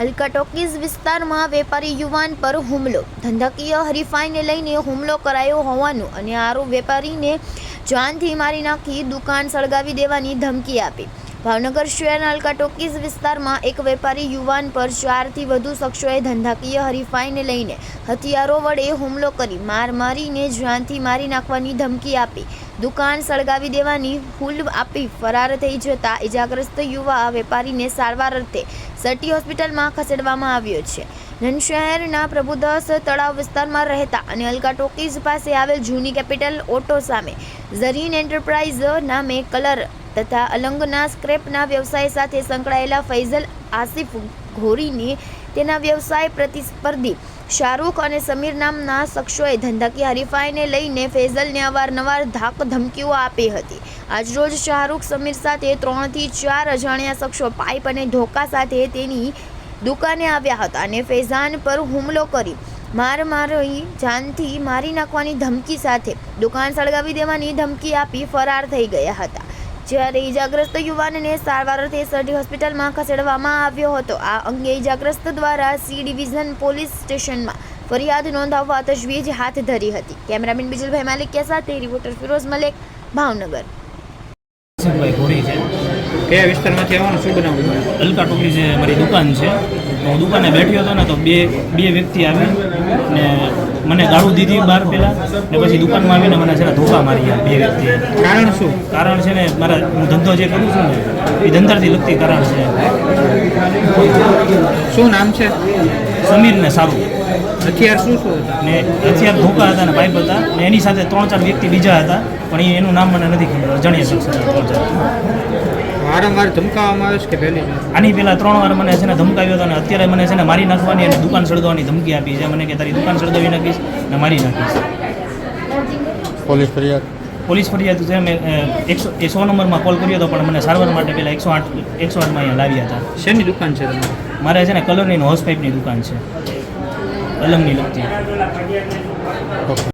Alka talkies વિસ્તારમાં વેપારી યુવાન પર હુમલો. ધંધાકીય હરીફાઈને લઈને હુમલો કરાયો હોવાનું અને આરો વેપારીને જાનથી મારી નાખી દુકાન સળગાવી દેવાની ધમકી આપી. ભાવનગર શહેરના અલકા ટોકીઝ વિસ્તારમાં એક વેપારી યુવાન પર ચારથી વધુ શખ્સોએ ધંધાકીય હરીફાઈને લઈને હથિયારો વડે હુમલો કરી માર મારીને જાનથી મારી નાખવાની ધમકી આપી. દુકાન સળગાવી દેવાની હુલ આપી ફરાર થઈ જતા ઇજાગ્રસ્ત યુવા વેપારીને સારવાર અર્થે સટી હોસ્પિટલમાં ખસેડવામાં આવ્યો છે. નન પ્રભુદાસ તળાવ વિસ્તારમાં રહેતા અને અલકા ટોકીઝ પાસે આવેલ જૂની કેપિટલ ઓટો સામે ઝરીન એન્ટરપ્રાઇઝ નામે કલર તથા અલંગના સ્ક્રેપના વ્યવસાય સાથે સંકળાયેલા ફૈઝલ આસિફ ઘોરીને તેના વ્યવસાય પ્રતિસ્પર્ધી શાહરૂખ અને સમીર નામના શખ્સોએ ધંધાકીય હરીફાઈને લઈને ફૈઝલને અવારનવાર ધાક ધમકીઓ આપી હતી. આજરોજ શાહરૂખ, સમીર સાથે ત્રણથી ચાર અજાણ્યા શખ્સો પાઇપ અને ધોકા સાથે તેની દુકાને આવ્યા હતા અને ફૈઝાન પર હુમલો કરી માર મારી જાનથી મારી નાખવાની ધમકી સાથે દુકાન સળગાવી દેવાની ધમકી આપી ફરાર થઈ ગયા હતા. જ્યારે ઈજાગ્રસ્ત યુવાનને સારવાર અર્થે સરડી હોસ્પિટલમાં ખસેડવામાં આવ્યો હતો. આ અંગે ઈજાગ્રસ્ત દ્વારા સી ડિવિઝન પોલીસ સ્ટેશનમાં ફરિયાદ નોંધાવવા તજવીજ હાથ ધરી હતી. કેમેરામેન બિજલભાઈ માલિકિયા સાથે રિપોર્ટર ફિરોઝ મલેક ભાવનગર. કયા વિસ્તારમાંથી આવવાનું? શું બનાવવું અલકા ટોપલી જે મારી દુકાન છે. હું દુકાને બેઠ્યો હતો ને તો બે બે વ્યક્તિ આવી ને મને ગાળું દીધી બહાર પહેલાં ને પછી દુકાનમાં આવીને મને છે ને ધોકા મારી બે વ્યક્તિએ. કારણ શું? કારણ છે ને મારા હું ધંધો જે કરું છું ને એ ધંધાથી લગતી કારણ છે. શું નામ છે? સમીર ને સારું. હથિયાર શું શું ને હથિયાર ધોકા હતા ને પાઇપ હતા ને એની સાથે ત્રણ ચાર વ્યક્તિ બીજા હતા પણ એનું નામ મને નથી ખબર. અજાણ્યા શખ્સ ત્રણ ચાર. વારંવાર ધમકાવવામાં આવે છે કે પહેલી આની પહેલા ત્રણ વાર મને છે ને ધમકાવ્યો હતો અને અત્યારે મને છે ને મારી નાખવાની અને દુકાન સળગાવવાની ધમકી આપી છે. મને કે તારી દુકાન સળગાવી નાખીશ ને મારી નાખીશ. પોલીસ ફરિયાદ? પોલીસ ફરિયાદ છે. મેં એકસો એ સો નંબરમાં કોલ કર્યો હતો પણ મને સારવાર માટે પહેલાં એકસો આઠ એકસો આઠમાં અહીંયા લાવ્યા હતા. શેની દુકાન છે તમારી? મારે છે ને કલરની હોસ પાઇપની દુકાન છે. અલંગની લગતી. ઓકે.